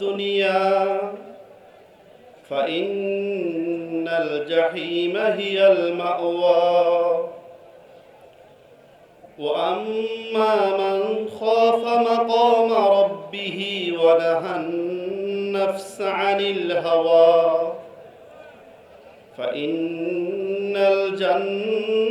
الدنيا فإن الجحيم هي المأوى. وأما من خاف مقام ربه ونهى النفس عن الهوى فإن الجنة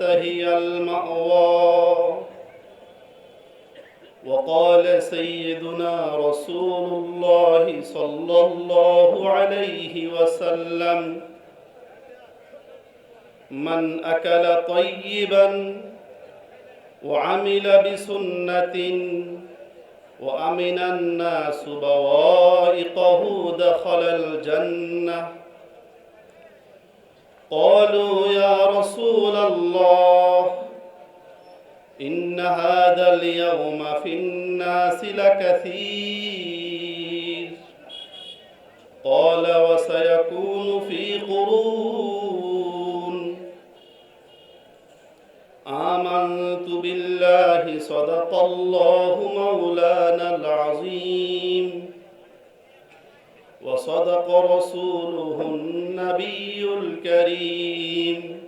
هي المأوى. وقال سيدنا رسول الله صلى الله عليه وسلم من أكل طيبا وعمل بسنة وأمن الناس بوائقه دخل الجنة قالوا يا رسول الله إن هذا اليوم في الناس لكثير. قال وسيكون في قرون. آمنت بالله صدق الله مولانا العظيم. وصدق رسوله النبي الكريم.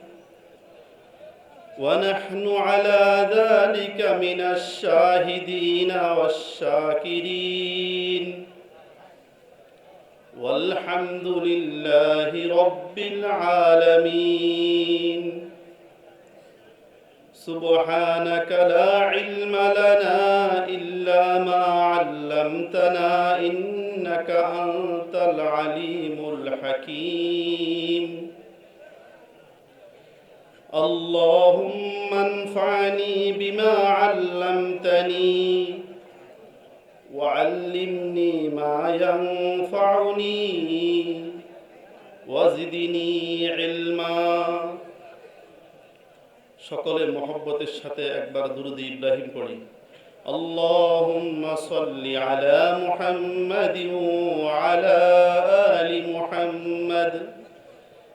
ونحن على ذلك من الشاهدين والشاكرين. والحمد لله رب العالمين. سبحانك لا علم لنا إلا ما علمتنا إنك أنت العليم الحكيم. اللهم انفعني بما علمتني وعلمني ما ينفعني وزدني علما সকলে মহব্বতের সাথে একবার দুরুদ ইব্রাহিম পড়ি اللهم صل على محمد وعلى آل محمد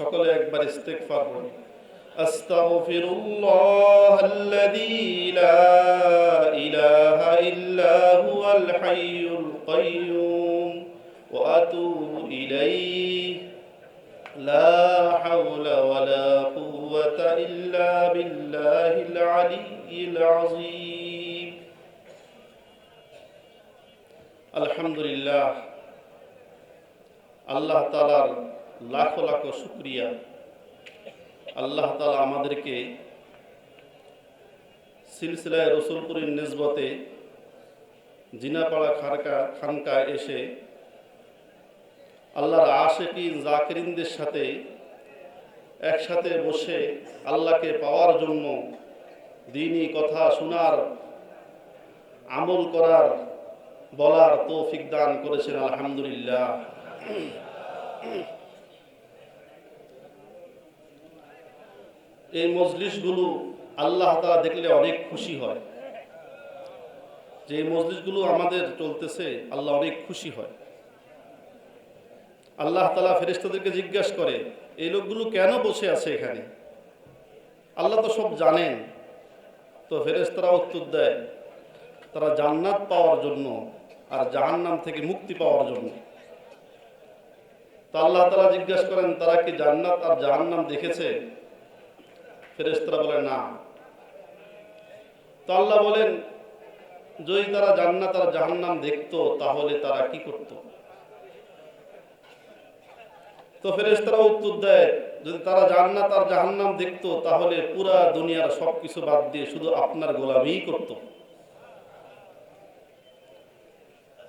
সকলে একবার ইস্তেগফার পড়ি أستغفر الله الذي لا إله إلا هو الحي القيوم وأتوب إليه لا حول ولا قوة إلا بالله العلي العظيم الحمد لله আল্লাহ তালার লাখো লাখো শুক্রিয়া। আল্লাহ তালা আমাদেরকে সিলসিলায় রসুলপুরীর নিসবতে জিনাপাড়া খারকা খানকা এসে আল্লাহর আশেকি জাকিরিনদের সাথে একসাথে বসে আল্লাহকে পাওয়ার জন্য দিনই কথা শোনার, আমল করার, বলার তৌফিক দান করেছেন, আলহামদুলিল্লাহ। এই মজলিসগুলো আল্লাহ তালা দেখলে অনেক খুশি হয়। যে এই মজলিসগুলো আমাদের চলতেছে, আল্লাহ অনেক খুশি হয়। আল্লাহ তালা ফেরেস্তাদেরকে জিজ্ঞাসা করে, এই লোকগুলো কেন বসে আছে এখানে? আল্লাহ তো সব জানেন। তো ফেরেস্তারা উত্তর দেয়, তারা জান্নাত পাওয়ার জন্য আর জাহান্নাম থেকে মুক্তি পাওয়ার জন্য। তো আল্লাহ তালা জিজ্ঞাসা করেন, তারা কি জান্নাত আর জাহান্নাম দেখেছে? ফেরেস্তারা বলে না। তো আল্লাহ বলেন, যদি তারা জান্নাত আর জাহান্নাম দেখতো, তাহলে তারা কি করত? তো ফেরেস্তারা উত্তর দেয়, যদি তারা জান্নাত আর জাহান্নাম দেখতো, তাহলে পুরা দুনিয়ার সবকিছু বাদ দিয়ে শুধু আপনার গোলামি করত।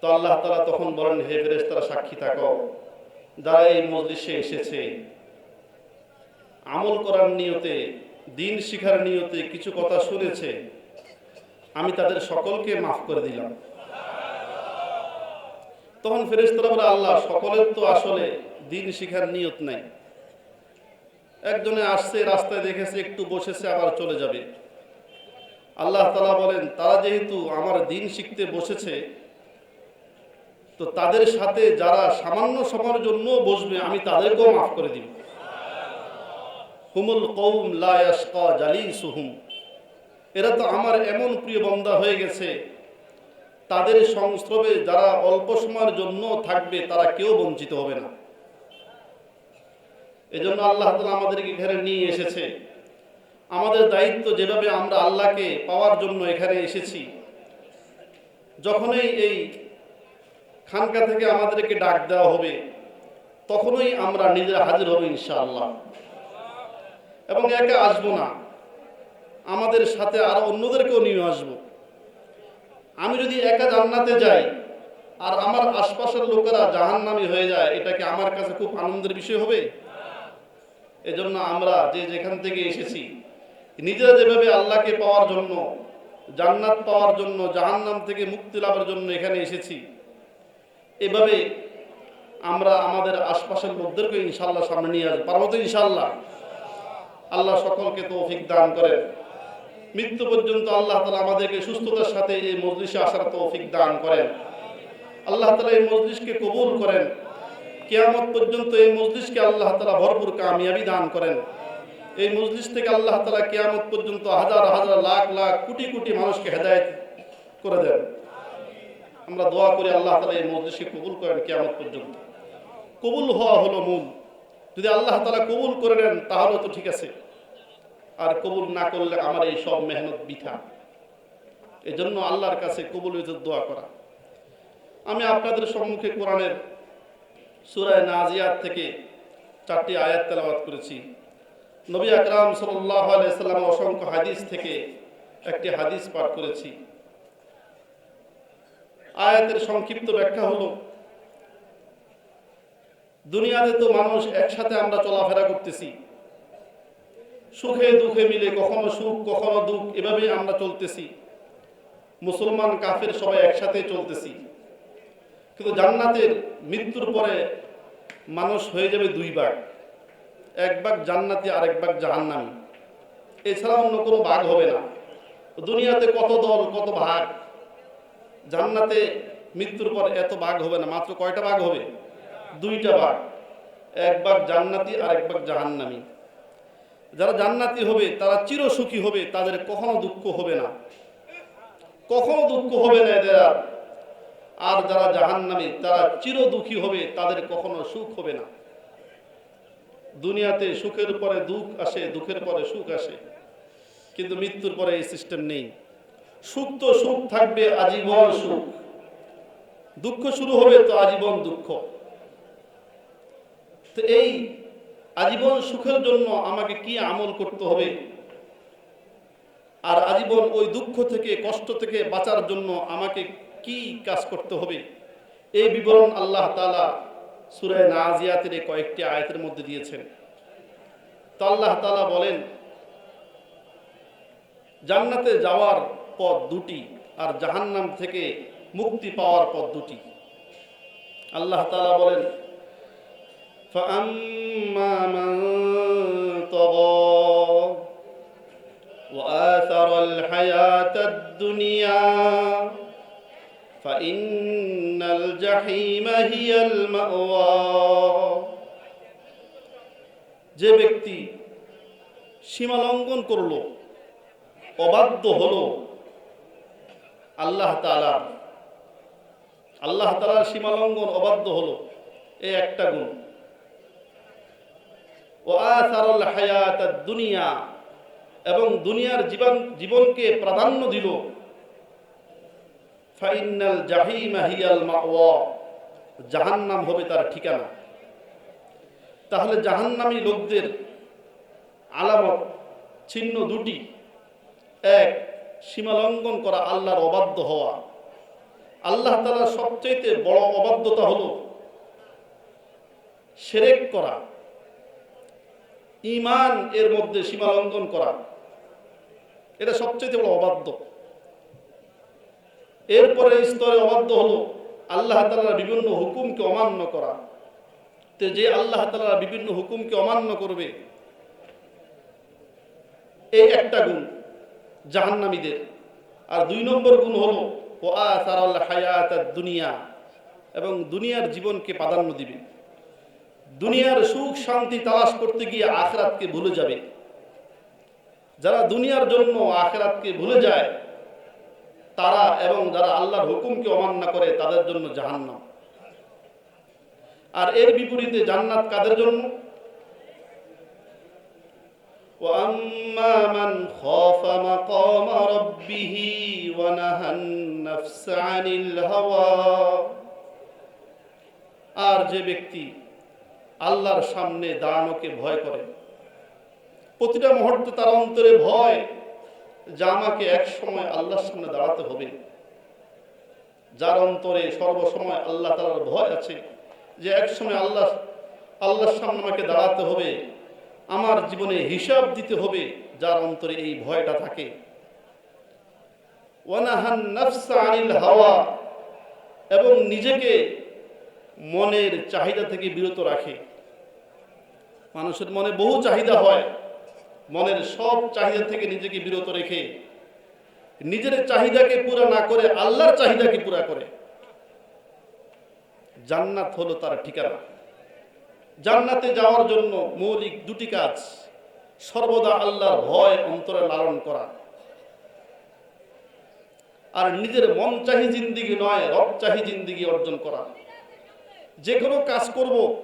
তো আল্লাহ তালা তখন বলেন, হে ফেরেস্তারা সাক্ষী থাকো। যারা এই মজলিসে এসেছে, আমল করার নিয়তে দিন শিখার নিয়তে কিছু কথা শুনেছে, আমি তাদের সকলকে মাফ করে দিলাম। তখন ফেরেশতারা বলে, আল্লাহ, সকলের তো আসলে দিন শিখার নিয়ত নাই। একজনে আসছে, রাস্তায় দেখেছে, একটু বসেছে, আবার চলে যাবে। আল্লাহ তালা বলেন, তারা যেহেতু আমার দিন শিখতে বসেছে, তো তাদের সাথে যারা সামান্য সময়ের জন্য বসবে, আমি তাদেরকেও মাফ করে দিব। হুমুল কৌম লায়াসকা সুহুম এরা তো আমার এমন প্রিয় বন্দা হয়ে গেছে। তাদের সংস্রবে যারা অল্প সময়ের জন্য থাকবে, তারা কেউ বঞ্চিত হবে না। এজন্য আল্লাহ তালা আমাদেরকে এখানে নিয়ে এসেছে। আমাদের দায়িত্ব যেভাবে আমরা আল্লাহকে পাওয়ার জন্য এখানে এসেছি, যখনই এই খানকা থেকে আমাদেরকে ডাক দেওয়া হবে, তখনই আমরা নিজেরা হাজির হব ইনশাআল্লাহ। এবং একা আসব না। আমাদের সাথে আরও অন্যদেরকেও নিয়ে আসব। আমি যদি একা জান্নাতে যাই আর আমার আশপাশের লোকেরা জাহান্নামী হয়ে যায় এটা কি আমার কাছে খুব আনন্দের বিষয় হবে? এজন্য আমরা যে যেখান থেকে এসেছি নিজেরা যেভাবে আল্লাহকে পাওয়ার জন্য জান্নাত পাওয়ার জন্য জাহান্নাম থেকে মুক্তি লাভের জন্য এখানে এসেছি এভাবে আমরা আমাদের আশপাশের লোকদেরকে ইনশাল্লাহ সামনে নিয়ে আসব। পারব তো ইনশাল্লাহ আল্লাহ সকলকে তৌফিক দান করেন। মৃত্যু পর্যন্ত আল্লাহ তালা আমাদেরকে সুস্থতার সাথে এই মজলিসে আসার তৌফিক দান করেন। আল্লাহ তালা এই মজলিসকে কবুল করেন। কেয়ামত পর্যন্ত এই মজলিসকে আল্লাহ তালা ভরপুর কামিয়াবি দান করেন। এই মজলিস থেকে আল্লাহ তালা কেয়ামত পর্যন্ত হাজার হাজার লাখ লাখ কোটি কোটি মানুষকে হেদায়ত করে দেন। আমরা দোয়া করি আল্লাহ তালা এই মজলিসকে কবুল করেন কেয়ামত পর্যন্ত। কবুল হওয়া হলো মূল। যদি আল্লাহ তালা কবুল করে নেন, তাহলে তো ঠিক আছে। আর কবুল না করলে আমার এই সব মেহনত বিথা। এই জন্য আল্লাহর কাছে কবুল দোয়া করা। আমি আপনাদের সম্মুখে কোরআনের সুরায় নাজিয়াত থেকে চারটি আয়াত তেলাওয়াত করেছি। নবী আকরাম সাল্লাহ আলাইসাল্লাম অসংখ্য হাদিস থেকে একটি হাদিস পাঠ করেছি। আয়াতের সংক্ষিপ্ত ব্যাখ্যা হলো, দুনিয়াতে তো মানুষ একসাথে আমরা চলাফেরা করতেছি। সুখে দুঃখে মিলে কখনো সুখ, কখনো দুঃখ, এভাবেই আমরা চলতেছি। মুসলমান, কাফের সবাই একসাথে চলতেছি। কিন্তু জান্নাতের মৃত্যুর পরে মানুষ হয়ে যাবে দুই ভাগ। এক ভাগ জান্নাতি আর এক ভাগ জাহান্নামি। এছাড়া অন্য কোনো ভাগ হবে না। দুনিয়াতে কত দল, কত ভাগ? জান্নাতে মৃত্যুর পর এত ভাগ হবে না, মাত্র কয়টা ভাগ হবে? দুইটা ভাগ। এক ভাগ জান্নাতি আর এক ভাগ জাহান্নামি। যারা জান্নাতি হবে, তারা চিরসুখী হবে, তাদের কখনো দুঃখ হবে না। কখনো দুঃখ হবে না এদের আর। আর যারা জাহান্নামী, তারা চির দুঃখী হবে, তাদের কখনো সুখ হবে না। দুনিয়াতে সুখের পরে দুঃখ আসে, দুঃখের পরে সুখ আসে। কিন্তু মৃত্যুর পরে এই সিস্টেম নেই। সুখ তো সুখ থাকবে, আজীবন সুখ। দুঃখ শুরু হবে, তো আজীবন দুঃখ। তো এই আজীবন সুখের জন্য আমাকে কি আমল করতে হবে? আর আজীবন ওই দুঃখ থেকে, কষ্ট থেকে বাঁচার জন্য আমাকে কি কাজ করতে হবে? এই বিবরণ আল্লাহ তালা সুরায় নাজিয়াতের এই কয়েকটি আয়তের মধ্যে দিয়েছেন। তো আল্লাহ তালা বলেন, জান্নাতে যাওয়ার পথ দুটি আর জাহান্নাম থেকে মুক্তি পাওয়ার পথ দুটি। আল্লাহ তালা বলেন فأما من طغى وآثر الحياة الدنيا فإن الجحيم هي المأوى যে ব্যক্তি সীমা লঙ্ঘন করলো অবাধ্য হলো আল্লাহ তালার আল্লাহ তালার সীমা লঙ্ঘন অবাধ্য হলো এই একটা গুণ ও হায়াত দুনিয়া এবং দুনিয়ার জীবন, জীবনকে প্রাধান্য দিল। ফাইনাল জাহিমা হিয়াল মাওয়া, জাহান্নাম হবে তার ঠিকানা। তাহলে জাহান্নামী লোকদের আলামত চিহ্ন দুটি। এক, সীমালঙ্ঘন করা আল্লাহর অবাধ্য হওয়া। আল্লাহ তালার সবচাইতে বড় অবাধ্যতা হলো সেরেক করা। ইমান এর মধ্যে সীমা সীমালঙ্ঘন করা। এটা সবচেয়ে বড় অবাধ্য। এরপরে স্তরে অবাধ্য হলো আল্লাহ তালার বিভিন্ন হুকুমকে অমান্য করা। তো যে আল্লাহ তালার বিভিন্ন হুকুমকে অমান্য করবে, এই একটা গুণ জাহান্নামীদের। আর দুই নম্বর গুণ হলো ও আসারাল হায়াত দুনিয়া, এবং দুনিয়ার জীবনকে প্রাধান্য দিবে। দুনিয়ার সুখ শান্তি তালাশ করতে গিয়ে আখরাতকে ভুলে যাবে যারা দুনিয়ার জন্য আখরাতকে ভুলে যায় তারা এবং যারা আল্লাহর হুকুমকে অমান্য করে তাদের জন্য জাহান্নাম আর এর বিপরীতে জান্নাত কাদের জন্য وأما من خاف مقام ربه ونهى النفس عن الهوى আর যে ব্যক্তি আল্লাহর সামনে দাঁড়ানোকে ভয় করে। প্রতিটা মুহূর্তে তার অন্তরে ভয় যে আমাকে এক সময় আল্লাহর সামনে দাঁড়াতে হবে। যার অন্তরে সর্বসময় আল্লাহ তালার ভয় আছে যে এক সময় আল্লাহ, আল্লাহর সামনে আমাকে দাঁড়াতে হবে, আমার জীবনে হিসাব দিতে হবে, যার অন্তরে এই ভয়টা থাকে। আনিল হাওয়া, এবং নিজেকে মনের চাহিদা থেকে বিরত রাখে। মানুষের মনে বহু চাহিদা হয়। মনের সব চাহিদা থেকে নিজেকে বিরত রেখে, নিজের চাহিদাকে পুরা না করে, আল্লাহর চাহিদাকে পুরা করে। জান্নাত হলো তার ঠিকানা। জান্নাতে যাওয়ার জন্য মৌলিক দুটি কাজ, সর্বদা আল্লাহর ভয় অন্তরে লালন করা। আর নিজের মন চাহি জিন্দিগি নয় রব চাহি জিন্দিগি অর্জন করা। যে কোনো কাজ করব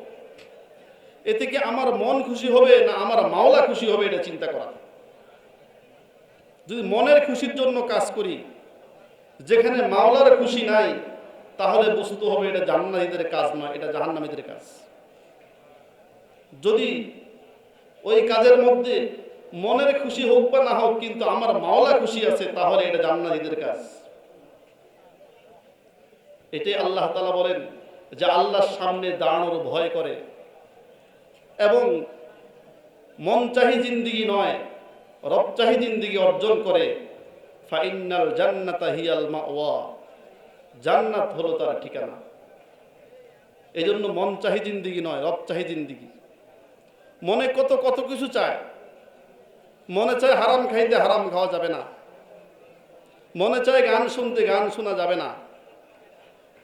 এতে কি আমার মন খুশি হবে না আমার মাওলা খুশি হবে এটা চিন্তা করা। যদি মনের খুশির জন্য কাজ করি, যেখানে মাওলার খুশি নাই, তাহলে বুঝতে হবে এটা জান্নাতীদের কাজ নয়, এটা জাহান্নামীদের কাজ। যদি ওই কাজের মধ্যে মনের খুশি হোক বা না হোক, কিন্তু আমার মাওলা খুশি আছে, তাহলে এটা জান্নাতীদের কাজ। এটাই আল্লাহ তালা বলেন যে আল্লাহর সামনে দাঁড়ানোর ভয় করে। এবং মন চাহি জিন্দিগি নয়, রব চাহি জিন্দিগি অর্জন করে। ফাইনাল জান্নাতা হিয়াল মাওয়া, জান্নাত হলো তার ঠিকানা। এই জন্য মন চাহি জিন্দিগি নয়, রব চাহি জিন্দিগি। মনে কত কত কিছু চায়। মনে চায় হারাম খাইতে হারাম খাওয়া যাবে না। মনে চায় গান শুনতে গান শোনা যাবে না।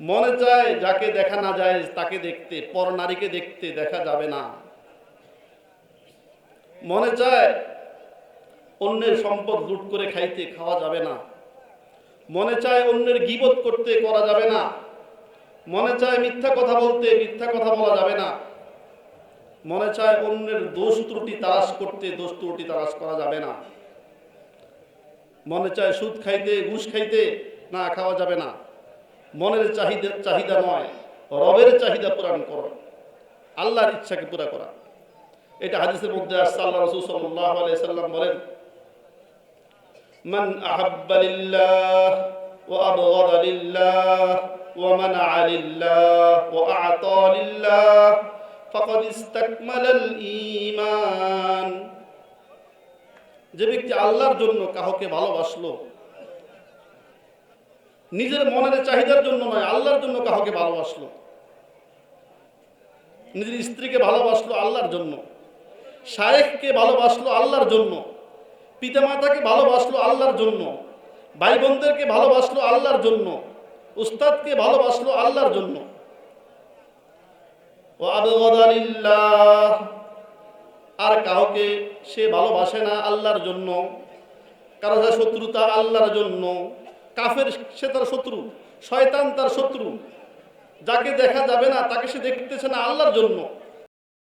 মনে চায় যাকে দেখা না যায় তাকে দেখতে, পর নারীকে দেখতে দেখা যাবে না। মনে চায় অন্যের সম্পদ লুট করে খাইতে খাওয়া যাবে না। মনে চায় অন্যের গিবত করতে করা যাবে না। মনে চায় মিথ্যা কথা বলতে মিথ্যা কথা বলা যাবে না। মনে চায় অন্যের দোষ ত্রুটি তালাশ করতে দোষ ত্রুটি তালাশ করা যাবে না। মনে চায় সুদ খাইতে, ঘুষ খাইতে না খাওয়া যাবে না। মনের চাহিদা চাহিদা নয়, রবের চাহিদা পূরণ করো। আল্লাহর ইচ্ছাকে পুরা করা। এটা হাদিসের মধ্যে আসছে, আল্লাহ রসুল সাল্লাল্লাহু আলাইহি সাল্লাম বলেন, মান আহাব্বা লিল্লাহ ওয়া আবগাদা লিল্লাহ ওয়া মানাআ লিল্লাহ ওয়া আ'তা লিল্লাহ ফাকাদ ইসতাকমালাল ঈমান যে ব্যক্তি আল্লাহর জন্য কাউকে ভালোবাসলো, নিজের মনের চাহিদার জন্য নয়, আল্লাহর জন্য কাউকে ভালোবাসলো, নিজের স্ত্রীকে ভালোবাসলো আল্লাহর জন্য। শায়েখকে ভালোবাসলো আল্লাহর জন্য, পিতামাতাকে ভালোবাসলো আল্লাহর জন্য ভাই বোনদেরকে ভালোবাসলো আল্লাহর জন্য, উস্তাদকে ভালোবাসলো আল্লাহর জন্য। আর কাউকে সে ভালোবাসে না আল্লাহর জন্য, কারও সাথে শত্রুতা আল্লাহর জন্য, কাফের সে তার শত্রু, শয়তান তার শত্রু, যাকে দেখা যাবে না তাকে সে দেখতেছে না আল্লাহর জন্য।